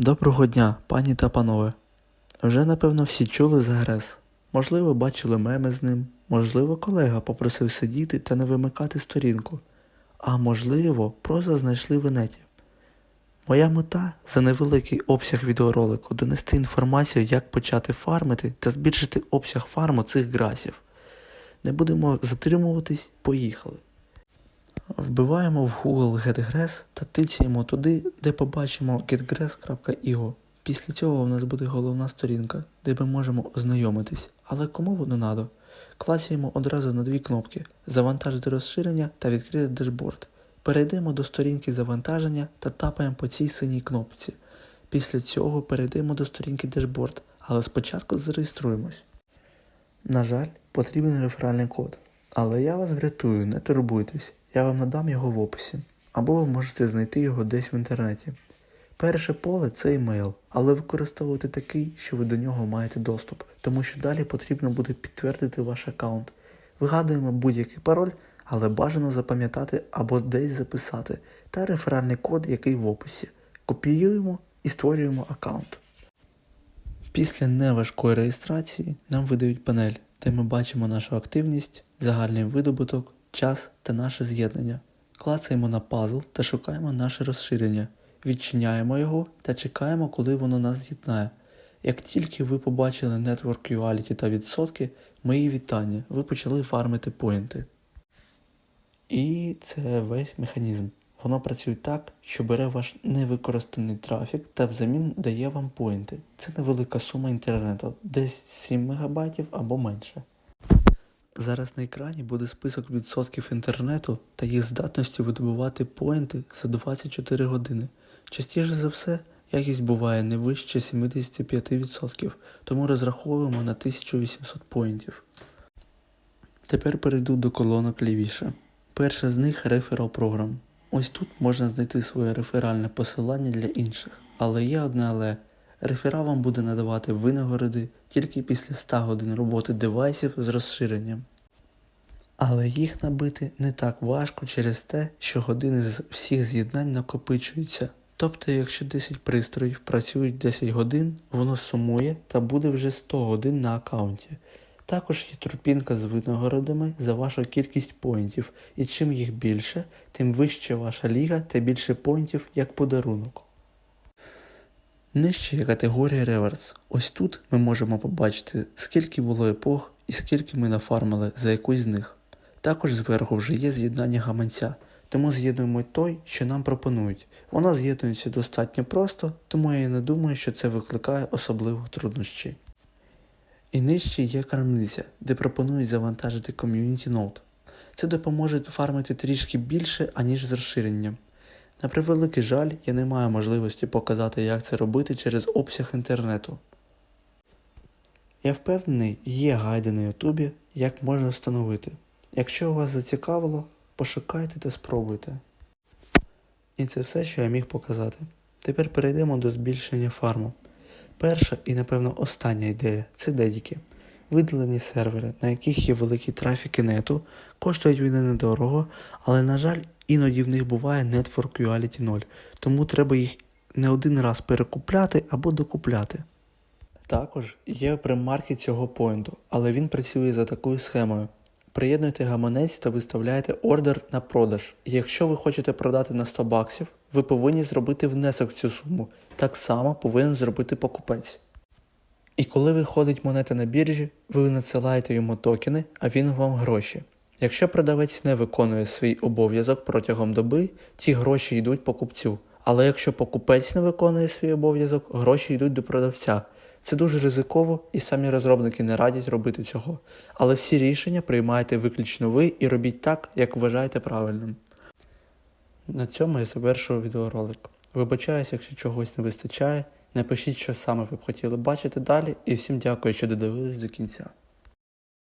Доброго дня, пані та панове. Вже напевно всі чули за ГРЕС. Можливо, бачили меми з ним, можливо, колега попросив сидіти та не вимикати сторінку, а можливо, просто знайшли в інеті. Моя мета за невеликий обсяг відеоролику донести інформацію, як почати фармити та збільшити обсяг фарму цих грасів. Не будемо затримуватись, поїхали. Вбиваємо в Google getGrass та тицяємо туди, де побачимо getgrass.io. Після цього у нас буде головна сторінка, де ми можемо ознайомитись. Але кому воно надо? Клацаємо одразу на дві кнопки: Завантажити розширення та відкрити дешборд. Перейдемо до сторінки завантаження та тапаємо по цій синій кнопці. Після цього перейдемо до сторінки дешборд, але спочатку зареєструємось. На жаль, потрібен реферальний код. Але я вас врятую, не турбуйтесь, я вам надам його в описі, або ви можете знайти його десь в інтернеті. Перше поле це емейл, але використовуйте такий, що ви до нього маєте доступ, тому що далі потрібно буде підтвердити ваш аккаунт. Вигадуємо будь-який пароль, але бажано запам'ятати або десь записати, та реферальний код, який в описі. Копіюємо і створюємо аккаунт. Після неважкої реєстрації нам видають панель, де ми бачимо нашу активність, загальний видобуток, час та наше з'єднання. Клацаємо на пазл та шукаємо наше розширення, відчиняємо його та чекаємо, коли воно нас з'єднає. Як тільки ви побачили Network Quality та відсотки, мої вітання, ви почали фармити поінти. І це весь механізм. Воно працює так, що бере ваш невикористаний трафік та взамін дає вам поінти. Це невелика сума інтернету, десь 7 МБ або менше. Зараз на екрані буде список відсотків інтернету та їх здатності видобувати поінти за 24 години. Частіше за все, якість буває не вище 75%, тому розраховуємо на 1800 поінтів. Тепер перейду до колонок лівіше. Перша з них реферал програм. Ось тут можна знайти своє реферальне посилання для інших. Але є одне але. Реферал вам буде надавати винагороди тільки після 100 годин роботи девайсів з розширенням. Але їх набити не так важко через те, що години з всіх з'єднань накопичуються. Тобто, якщо 10 пристроїв працюють 10 годин, воно сумує та буде вже 100 годин на аккаунті. Також є тропінка з винагородами за вашу кількість поінтів, і чим їх більше, тим вища ваша ліга та більше поінтів як подарунок. Нижче є категорія реверс. Ось тут ми можемо побачити, скільки було епох і скільки ми нафармили за якусь з них. Також зверху вже є з'єднання гаманця, тому з'єднуємо той, що нам пропонують. Воно з'єднується достатньо просто, тому я не думаю, що це викликає особливих труднощів. І нижче є крамниця, де пропонують завантажити Community Node. Це допоможе фармити трішки більше, аніж з розширенням. На превеликий жаль, я не маю можливості показати, як це робити через обсяг інтернету. Я впевнений, є гайди на Ютубі, як можна встановити. Якщо вас зацікавило, пошукайте та спробуйте. І це все, що я міг показати. Тепер перейдемо до збільшення фарму. Перша і, напевно, остання ідея це дедіки. Видалені сервери, на яких є великий трафік інету, коштують вони недорого, але, на жаль, іноді в них буває Network Quality 0, тому треба їх не один раз перекупляти або докупляти. Також є премаркет цього поінту, але він працює за такою схемою. Приєднуйте гаманець та виставляєте ордер на продаж. Якщо ви хочете продати на 100 баксів, ви повинні зробити внесок в цю суму. Так само повинен зробити покупець. І коли виходить монета на біржі, ви надсилаєте йому токени, а він вам гроші. Якщо продавець не виконує свій обов'язок протягом доби, ті гроші йдуть покупцю. Але якщо покупець не виконує свій обов'язок, гроші йдуть до продавця. Це дуже ризиково і самі розробники не радять робити цього. Але всі рішення приймаєте виключно ви і робіть так, як вважаєте правильним. На цьому я завершую відеоролик. Вибачаюсь, якщо чогось не вистачає. Напишіть, що саме ви б хотіли бачити далі, і всім дякую, що додивились до кінця.